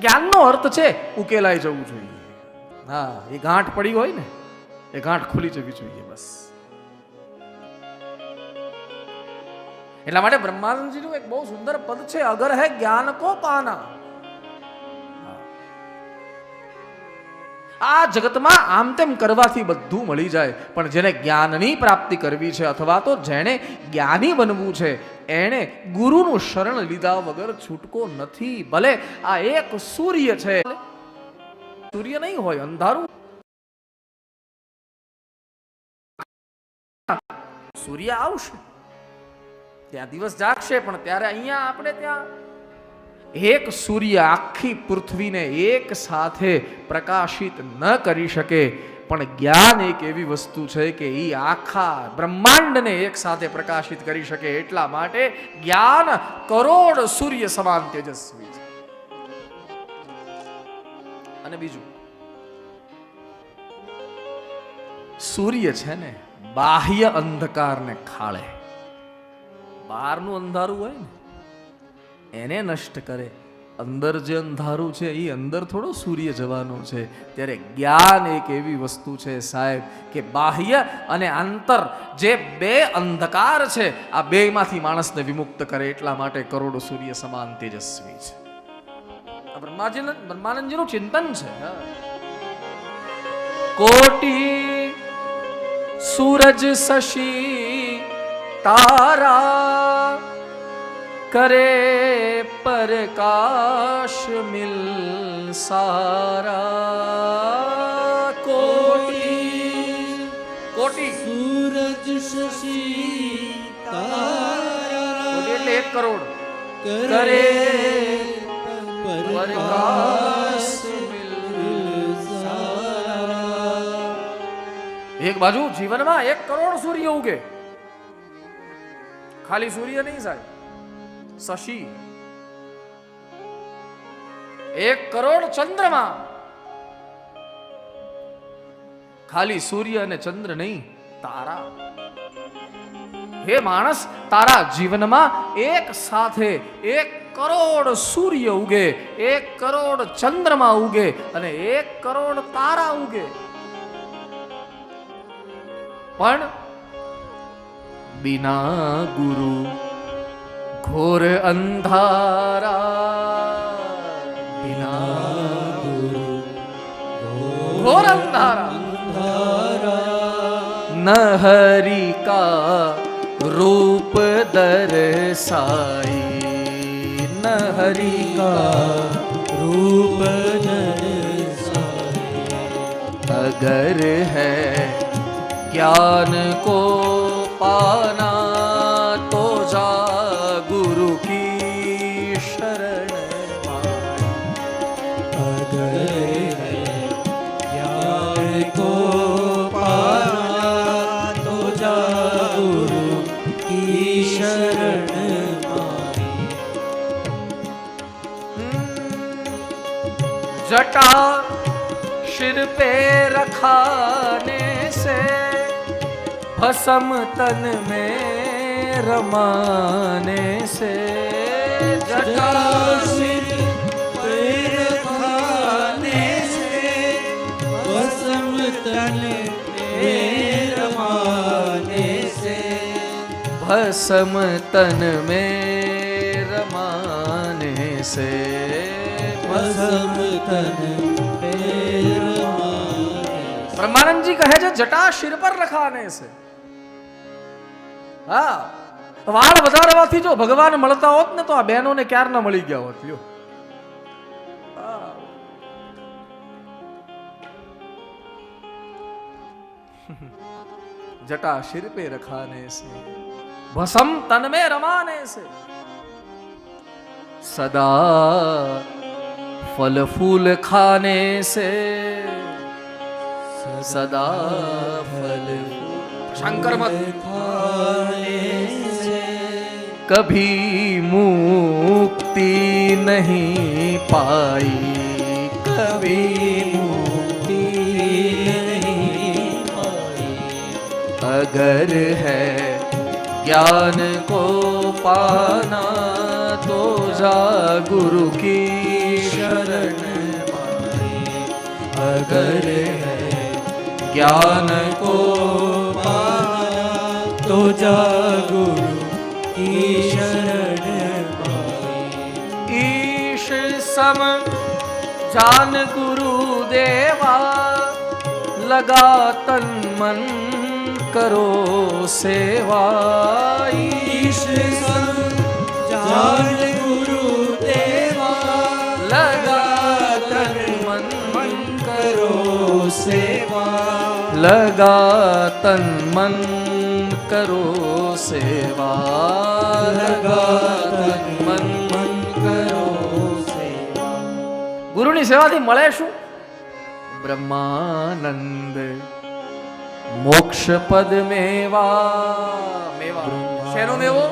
જ્ઞાનનો અર્થ છે, ઉકેલાઈ જવું જોઈએ. હા, એ ગાંઠ પડી હોય ને, એ ગાંઠ ખુલી જવી જોઈએ બસ. એટલા માટે બ્રહ્માનંદજીનું એક બહુ સુંદર પદ છે, અગર હે જ્ઞાન કો પાના આ જગતમાં આમ તેમ કરવાથી બધું મળી જાય. પણ જેને જ્ઞાનની પ્રાપ્તિ કરવી છે અથવા તો જેણે જ્ઞાની બનવું છે, એણે ગુરુનું શરણ લીધા વગર છૂટકો નથી. ભલે આ એક સૂર્ય છે. સૂર્ય નહીં હોય, અંધારું. સૂર્ય આવશે. ત્યાં દિવસ જાગશે, પણ ત્યારે અહીંયા આપણે ત્યાં એક સૂર્ય આખી પૃથ્વીને એક સાથે પ્રકાશિત ન કરી શકે. પણ જ્ઞાન એક એવી વસ્તુ છે કે એ આખા બ્રહ્માંડને એક સાથે પ્રકાશિત કરી શકે એટલા માટે જ્ઞાન કરોડ સૂર્ય સમાન તેજસ્વી છે. અને બીજું, સૂર્ય છે ને બાહ્ય અંધકારને ખાળે. બહારનું અંધારું હોય ને એને નષ્ટ કરે. અંદર જે અંધારું છે એ અંદર થોડો સૂર્ય જવાનો છે. ત્યારે જ્ઞાન એક એવી વસ્તુ છે સાહેબ કે બાહ્ય અને આંતર જે બે અંધકાર છે, આ બેમાંથી માણસને વિમુક્ત કરે એટલા માટે કરોડો સૂર્ય સમાન તેજસ્વી છે. બ્રહ્માનંદજી બ્રહ્માનંદજીનું ચિંતન છે. કોટી સૂરજ શશી તારા કરે પ્રકાશ મિલ સારા કોટી કોટી સૂરજ શશી તારા કોટી એટલે એક કરોડ। કરે પ્રકાશ મિલ એક બાજુ જીવનમાં એક કરોડ સૂર્ય ઉગે। ખાલી સૂર્ય નહીં સાહેબ. શશી. એક કરોડ ચંદ્રમા. ખાલી સૂર્ય અને ચંદ્ર નહીં, તારા. હે માણસ, તારા જીવનમાં એક સાથે એક કરોડ સૂર્ય ઉગે, એક કરોડ ચંદ્રમા ઉગે અને એક કરોડ તારા ઉગે. પણ, બિના ગુરુ ઘોર અંધારા વિના ગુરુ ઘોર અંધારા ન હરિ કા રૂપ દરસાઈ ન હરિ કા રૂપ દરસાઈ અગર હૈ જ્ઞાન કો પાના जटा सिर पे रखाने से भसम तन में रमाने से जटा सिर पैर खाने से वसम तन में रमाने से भसम तन में रमाने से વસમ તન કહે છે, જટા શિર પર રખાને છે. હા, વાળ વધારવાથી જો ભગવાન મળતા હોત ને તો આ બહેનોને ક્યાર ના મળી ગયા હોત, લ્યો. જટા શિર પે રખાને છે. ભસમ તનમે રમાને છે. સદા फल फूल खाने से सदा फल शंकर मत खाने से कभी मुक्ति नहीं पाई कभी मुक्ति नहीं पाई अगर है ज्ञान को पाना तो जा गुरु की अगर है ज्ञान को पाना तो जा गुरु की शरण माई ईश सम जान गुरु देवा लगा तन मन करो सेवा ईश सम जान गुरु देवा સેવા લગા તન મન કરો સેવા લગા તન મન મન કરો સેવા ગુરુની સેવાથી મળે શું? બ્રહ્માનંદ મોક્ષ પદ મેવા મેવા. શેનો મેવો?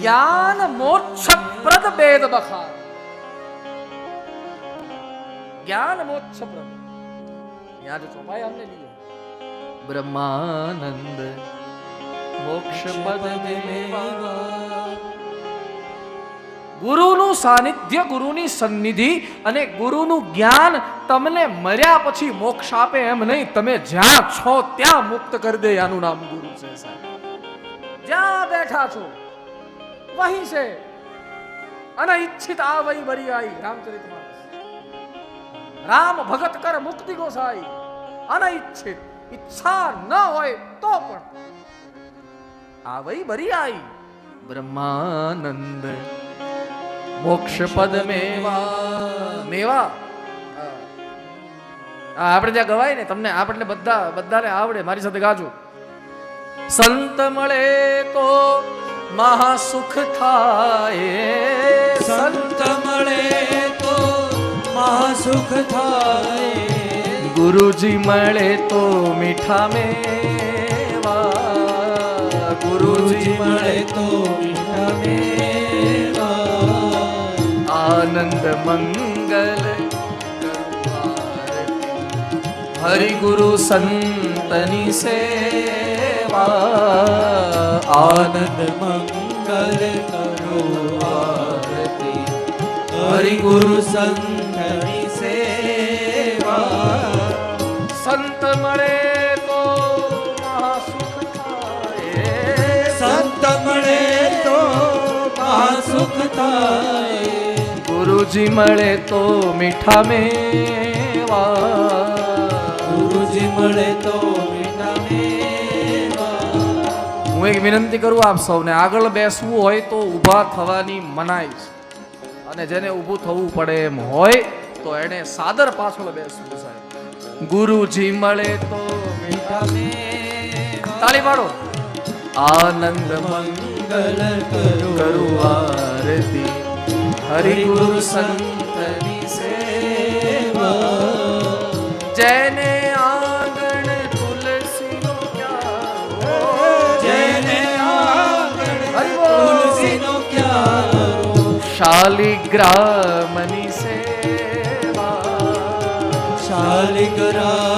જ્ઞાન મોક્ષ. પ્રદ બેદ બખા બ્રહ્માનંદ મોક્ષ ગુરુનું સાનિધ્ય ગુરુની સન્નિધિ અને ગુરુનું જ્ઞાન તમને મર્યા પછી મોક્ષ આપે એમ નહીં તમે જ્યાં છો ત્યાં મુક્ત કરી દે આનું નામ ગુરુ છે જ્યાં બેઠા છો વહી છે અને ઈચ્છિત આ વહી ભરી આવી રામચરિતમાં રામ ભગત કર મુક્તિ ગોસાઈ. અનૈચ્છિત ઈચ્છા ન હોય તો પણ. આવઈ ભરી આઈ બ્રહ્માનંદ. મોક્ષ પદ મેવા મેવા. આપણે જ્યાં ગવાય ને, તમને આપણને બધા, બધાને આવડે, મારી સાથે ગાજો. સંત મળે તો મહાસુખ થાય. સંત મળે મહાસુખ થાય. ગુરુજી મળે તો મીઠા મેવા. ગુરુજી મળે તો મીઠા મેવા. આનંદ મંગલ હરિ ગુરુ સંતની સેવા. આનંદ મંગલ કરો આરતી હરિ ગુરુ સંતની સંત મળે તો મહાસુખ થાય. સંત મળે તો મહાસુખ થાય. ગુરુજી મળે તો મીઠા મેવા. ગુરુજી મળે તો મીઠા મેવા. હું એક વિનંતી કરું આપ સૌને આગળ બેસવું હોય તો ઊભા થવાની મનાઈ છે. અને જેને ઊભું થવું પડે એમ હોય તો એને સાદર પાછળ બેસવું સાહેબ ગુરુજી મળે તો મીઠા મેવા તાળી પાડો આનંદ મંગલ કરો કરું આરતી હરિ ગુરુ સંતની સેવા જેને આંગણ તુલસીનો ક્યારો જેને આંગણ હરિ બોલ. તુલસીનો ક્યારો શાલિગ્રામની સેવા શાલિગ્રામ